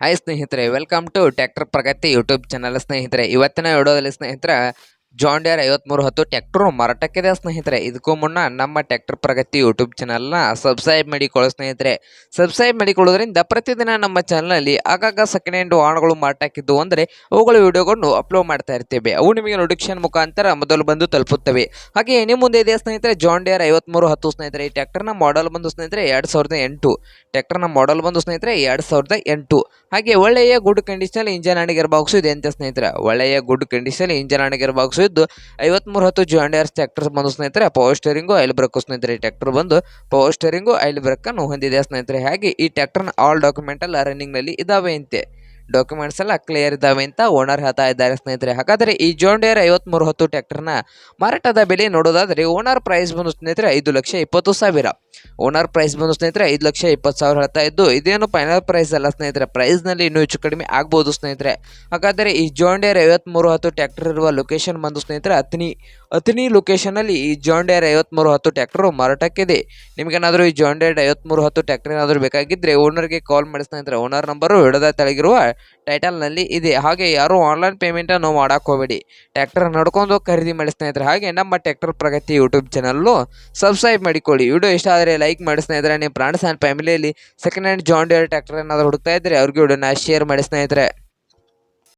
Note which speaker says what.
Speaker 1: Hi ಸ್ನೇಹಿತರೆ welcome to tractor Pragati YouTube channel ಸ್ನೇಹಿತರೆ. ಇವತ್ತಿನ ವಿಡಿಯೋದಲ್ಲಿ ಸ್ನೇಹಿತರೆ ಜಾನ್ ಡಿಯರ್ ಐವತ್ಮೂರು ಹತ್ತು ಟ್ಯಾಕ್ಟ್ರು ಮಾರಾಟಕ್ಕಿದೆ ಸ್ನೇಹಿತರೆ. ಇದಕ್ಕೂ ಮುನ್ನ ನಮ್ಮ ಟ್ಯಾಕ್ಟರ್ ಪ್ರಗತಿ ಯೂಟ್ಯೂಬ್ ಚಾನಲ್ನ ಸಬ್ಸ್ಕ್ರೈಬ್ ಮಾಡಿಕೊಳ್ಳೋ ಸ್ನೇಹಿತರೆ. ಸಬ್ಸ್ಕ್ರೈಬ್ ಮಾಡಿಕೊಳ್ಳೋದ್ರಿಂದ ಪ್ರತಿದಿನ ನಮ್ಮ ಚಾನಲ್ನಲ್ಲಿ ಆಗಾಗ ಸೆಕೆಂಡ್ ಹ್ಯಾಂಡ್ ವಾಹನಗಳು ಮಾರಾಟಕ್ಕಿದ್ದು ಅಂದರೆ ಅವುಗಳ ವಿಡಿಯೋಗಳನ್ನು ಅಪ್ಲೋಡ್ ಮಾಡ್ತಾ ಇರ್ತೇವೆ. ಅವು ನಿಮಗೆ ನೋಟಿಫಿಕೇಶನ್ ಮುಖಾಂತರ ಮೊದಲು ಬಂದು ತಲುಪುತ್ತವೆ. ಹಾಗೆ ನಿಮ್ಮ ಮುಂದೆ ಇದೆ ಸ್ನೇಹಿತರೆ ಜಾನ್ ಡಿಯರ್ ಐವತ್ಮೂರು ಹತ್ತು ಸ್ನೇಹಿತರೆ. ಈ ಟ್ಯಾಕ್ಟರ್ನ ಮಾಡೆಲ್ ಬಂದು ಸ್ನೇಹಿತರೆ ಎರಡು ಸಾವಿರದ ಎಂಟು. ಟ್ಯಾಕ್ಟರ್ನ ಮಾಡೆಲ್ ಬಂದು ಸ್ನೇಹಿತರೆ ಎರಡು ಸಾವಿರದ ಎಂಟು. ಹಾಗೆ ಒಳ್ಳೆಯ good condition engine gear box ಇದೆ ಅಂತ ಸ್ನೇಹಿತರೆ? ಒಳ್ಳೆಯ good condition engine gear box ಇದ್ದು ಐವತ್ಮೂರು ಹತ್ತು ಜಾಂಡಿಯರ್ಸ್ ಟ್ರ್ಯಾಕ್ಟರ್ ಬಂದು ಸ್ನೇಹಿತರೆ ಪವರ್ ಸ್ಟೇರಿಂಗು ಐಲ್ ಬ್ರೇಕು ಸ್ನೇಹಿತರೆ ಟ್ರ್ಯಾಕ್ಟರ್ ಬಂದು ಪವರ್ ಸ್ಟೇರಿಂಗು ಐಲ್ ಬ್ರೇಕ್ ಅನ್ನು ಹೊಂದಿದೆ ಸ್ನೇಹಿತರೆ. ಹಾಗೆ ಈ ಟ್ರ್ಯಾಕ್ಟರ್ನ ಆಲ್ ಡಾಕ್ಯುಮೆಂಟ್ ರನ್ನಿಂಗ್ನಲ್ಲಿ ಇದಾವೆ ಅಂತೆ. ಡಾಕ್ಯುಮೆಂಟ್ಸ್ ಎಲ್ಲ ಕ್ಲಿಯರ್ ಇದ್ದಾವೆ ಅಂತ ಓನರ್ ಹೇಳ್ತಾ ಇದ್ದಾರೆ ಸ್ನೇಹಿತರೆ. ಹಾಗಾದರೆ ಈ ಜಾಂಡಿಯರ್ ಐವತ್ಮೂರು ಹತ್ತು ಟ್ರ್ಯಾಕ್ಟರ್ನ ಮಾರಾಟದ ಬೆಲೆ ನೋಡೋದಾದ್ರೆ ಓನರ್ ಪ್ರೈಸ್ ಬಂದು ಸ್ನೇಹಿತರೆ ಐದು ಲಕ್ಷ ಇಪ್ಪತ್ತು ಸಾವಿರ. ಓನರ್ ಪ್ರೈಸ್ ಬಂದು ಸ್ನೇಹಿತರೆ, ಐದು ಲಕ್ಷ ಇಪ್ಪತ್ತು ಸಾವಿರ ಹೇಳ್ತಾ ಇದ್ದು, ಇದೇನು ಫೈನಲ್ ಪ್ರೈಸ್ ಅಲ್ಲ ಸ್ನೇಹಿತರೆ. ಪ್ರೈಸ್ನಲ್ಲಿ ಇನ್ನೂ ಹೆಚ್ಚು ಕಡಿಮೆ ಆಗ್ಬೋದು ಸ್ನೇಹಿತರೆ. ಹಾಗಾದರೆ ಈ ಜಾಂಡಿಯರ್ ಐವತ್ಮೂರು ಹತ್ತು ಟ್ರ್ಯಾಕ್ಟರ್ ಇರುವ ಲೊಕೇಶನ್ ಬಂದು ಸ್ನೇಹಿತರೆ ಅತ್ನಿ ಅತ್ನಿ ಲೊಕೇಶನಲ್ಲಿ ಈ ಜಾಂಡಿಯರ್ ಐವತ್ಮೂರು ಹತ್ತು ಟ್ರ್ಯಾಕ್ಟರ್ ಮಾರಾಟಕ್ಕಿದೆ. ನಿಮಗೇನಾದರೂ ಈ ಜಾಂಡಿಯರ್ ಐವತ್ಮೂರು ಹತ್ತು ಟ್ಯಾಕ್ಟರ್ ಏನಾದರೂ ಬೇಕಾಗಿದ್ದರೆ ಓನರ್ಗೆ ಕಾಲ್ ಮಾಡಿ ಸ್ನೇಹಿತರೆ. ಓನರ್ ನಂಬರು ಹಿಡದ ತೆಳಗಿರುವ ಟೈಟಲ್ನಲ್ಲಿ ಇದೆ. ಹಾಗೆ ಯಾರು ಆನ್ಲೈನ್ ಪೇಮೆಂಟನ್ನು ಮಾಡಕ್ಕೆ ಹೋಗಬೇಡಿ. ಟ್ರ್ಯಾಕ್ಟರ್ ನಡ್ಕೊಂಡು ಖರೀದಿ ಮಾಡಿ ಸ್ನೇಹಿತರೆ. ಹಾಗೆ ನಮ್ಮ tractor Pragati YouTube channel subscribe ಮಾಡಿಕೊಳ್ಳಿ. ವಿಡಿಯೋ ಇಷ್ಟ ಆದರೆ ಲೈಕ್ ಮಾಡಿ ಸ್ನೇಹಿತರೆ ಫ್ರೆಂಡ್ಸ್ ಆ್ಯಂಡ್ ಫ್ಯಾಮಿಲಿಯಲ್ಲಿ second hand John Deere Deere tractor ಏನಾದರೂ ಹುಡುಕ್ತಾ ಇದ್ದರೆ, ಅವ್ರಿಗೆ ವಿಡಿಯೋನ ಶೇರ್ ಮಾಡಿ ಸ್ನೇಹಿತರೆ.